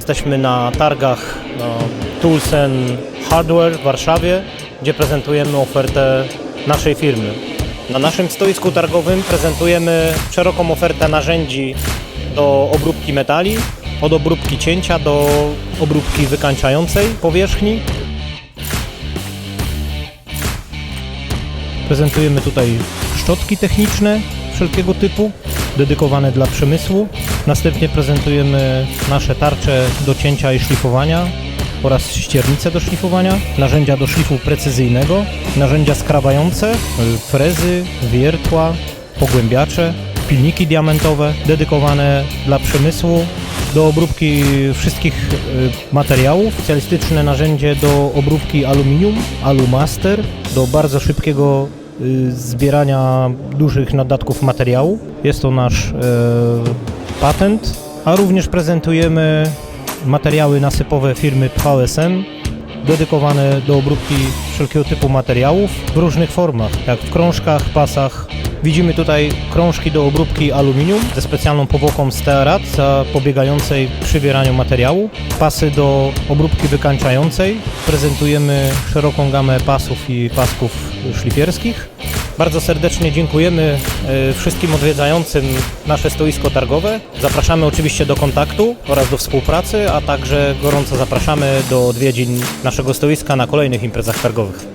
Jesteśmy na targach no, Tools Hardware w Warszawie, gdzie prezentujemy ofertę naszej firmy. Na naszym stoisku targowym prezentujemy szeroką ofertę narzędzi do obróbki metali, od obróbki cięcia do obróbki wykańczającej powierzchni. Prezentujemy tutaj szczotki techniczne wszelkiego typu, dedykowane dla przemysłu. Następnie prezentujemy nasze tarcze do cięcia i szlifowania oraz ściernice do szlifowania, narzędzia do szlifu precyzyjnego, narzędzia skrawające, y, frezy, wiertła, pogłębiacze, pilniki diamentowe dedykowane dla przemysłu, do obróbki wszystkich y, materiałów, specjalistyczne narzędzie do obróbki aluminium, Alumaster, do bardzo szybkiego y, zbierania dużych nadatków materiału. Jest to nasz e, patent, a również prezentujemy materiały nasypowe firmy VSM, dedykowane do obróbki wszelkiego typu materiałów w różnych formach, jak w krążkach, pasach. Widzimy tutaj krążki do obróbki aluminium ze specjalną powłoką stearat zapobiegającej przywieraniu materiału, pasy do obróbki wykańczającej. Prezentujemy szeroką gamę pasów i pasków szlifierskich. Bardzo serdecznie dziękujemy e, wszystkim odwiedzającym nasze stoisko targowe. Zapraszamy oczywiście do kontaktu oraz do współpracy, a także gorąco zapraszamy do odwiedzin naszego stoiska na kolejnych imprezach targowych.